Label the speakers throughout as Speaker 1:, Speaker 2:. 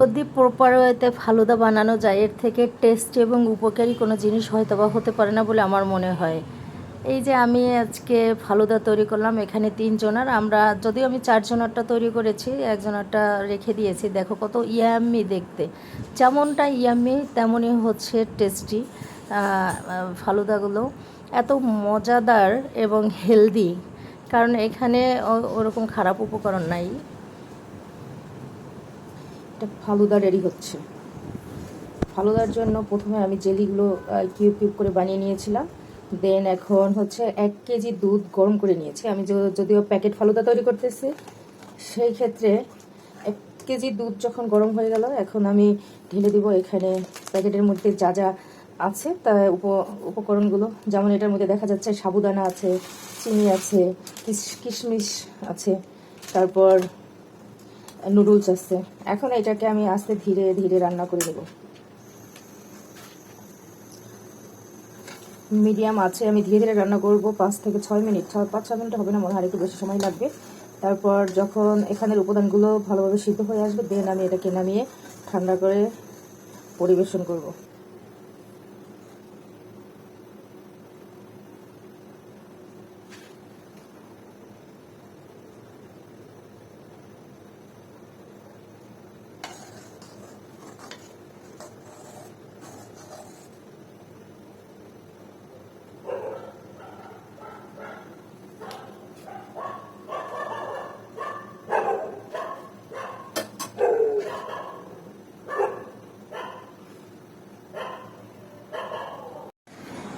Speaker 1: যদি প্রপার ওয়েতে ফালুদা বানানো যায়, এর থেকে টেস্ট এবং উপকারী কোনো জিনিস হয়তো বা হতে পারে না বলে আমার মনে হয়। এই যে আমি আজকে ফালুদা তৈরি করলাম, এখানে তিনজনার আমরা যদিও আমি চারজনারটা তৈরি করেছি একজনারটা রেখে দিয়েছি। দেখো কত ইয়াম্মি দেখতে। যেমনটা ইয়াম্মি তেমনই হচ্ছে টেস্টি ফালুদাগুলো। এত মজাদার এবং হেলদি কারণ এখানে ওরকম খারাপ উপকরণ নাই।
Speaker 2: এটা ফালুদা রেডি হচ্ছে। ফালুদার জন্য প্রথমে আমি জেলিগুলো কিউব কিউব করে বানিয়ে নিয়েছিলাম। দেন এখন হচ্ছে এক কেজি দুধ গরম করে নিয়েছি। আমি যদিও প্যাকেট ফালুদা তৈরি করতেছি, সেই ক্ষেত্রে এক কেজি দুধ যখন গরম হয়ে গেল, এখন আমি ঢেলে দিব এখানে প্যাকেটের মধ্যে যা যা আছে। তা উপ, উপকরণগুলো, যেমন এটার মধ্যে দেখা যাচ্ছে সাবুদানা আছে, চিনি আছে, কিশ- কিশমিশ আছে। তারপর নুডলস আসছে এখন এটাকে আমি আস্তে ধীরে ধীরে রান্না করে দেবো মিডিয়াম আছে, আমি ধীরে ধীরে রান্না করব। পাঁচ থেকে ছয় মিনিট, ছয়, পাঁচ, ছয় মিনিট হবে না, মনে হয় একটু বেশি সময় লাগবে। তারপর যখন এখানের উপাদানগুলো ভালোভাবে সিদ্ধ হয়ে আসবে দেন আমি এটাকে নামিয়ে ঠান্ডা করে পরিবেশন করব।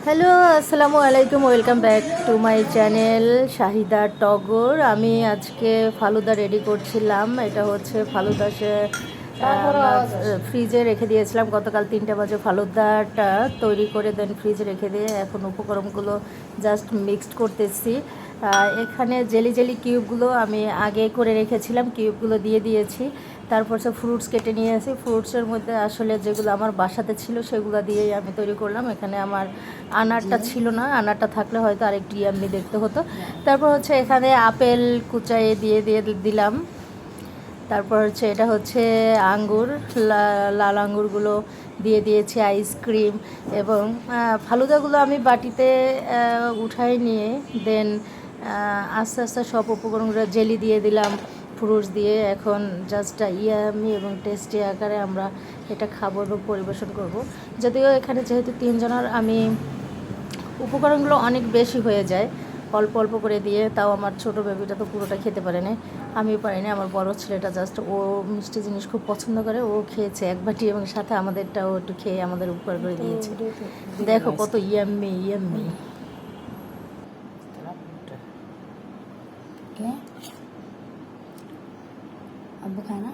Speaker 1: হ্যালো, আসসালামু আলাইকুম, welcome back to my channel Shahida Togor. আমি আজকে ফালুদা রেডি করছিলাম, এটা হচ্ছে ফালুদা সে ফ্রিজে রেখে দিয়েছিলাম। গতকাল তিনটে বাজে ফালুদাটা তৈরি করে দেন ফ্রিজে রেখে দিয়ে এখন উপকরণগুলো জাস্ট মিক্সড করতেছি। এখানে জেলি জেলি কিউবগুলো আমি আগে করে রেখেছিলাম। কিউবগুলো দিয়ে দিয়েছি। তারপর সে ফ্রুটস কেটে নিয়ে আসি। ফ্রুটসের মধ্যে আসলে যেগুলো আমার বাসাতে ছিল সেগুলো দিয়েই আমি তৈরি করলাম। এখানে আমার আনারটা ছিল না। আনারটা থাকলে হয়তো আরেকটি ইয়াম্মি দেখতে হতো। তারপর হচ্ছে এখানে আপেল কুচাইয়ে দিয়ে দিয়ে দিলাম। তারপর হচ্ছে এটা হচ্ছে আঙ্গুর লাল আঙ্গুরগুলো দিয়ে দিয়েছি আইসক্রিম এবং ফালুদাগুলো আমি বাটিতে উঠাই নিয়ে দেন আস্তে আস্তে সব উপকরণগুলো জেলি দিয়ে দিলাম ফ্রুটস দিয়ে। এখন জাস্ট ইয়ামি এবং টেস্টি আকারে আমরা এটা খাব এবং পরিবেশন করব। যদিও এখানে যেহেতু তিনজনের, আমি, উপকরণগুলো অনেক বেশি হয়ে যায় অল্প অল্প করে দিয়ে তাও আমার ছোট বেবিটা তো পুরোটা খেতে পারে না আমিও পারি আমার বড় ছেলেটা জাস্ট ও মিষ্টি জিনিস খুব পছন্দ করে ও খেয়েছে এক বাটি এবং সাথে আমাদেরটাও একটু খেয়ে আমাদের উপকার করে দিয়েছে। দেখো কত ইয়াম্মি ইয়াম্মি
Speaker 3: খায় না?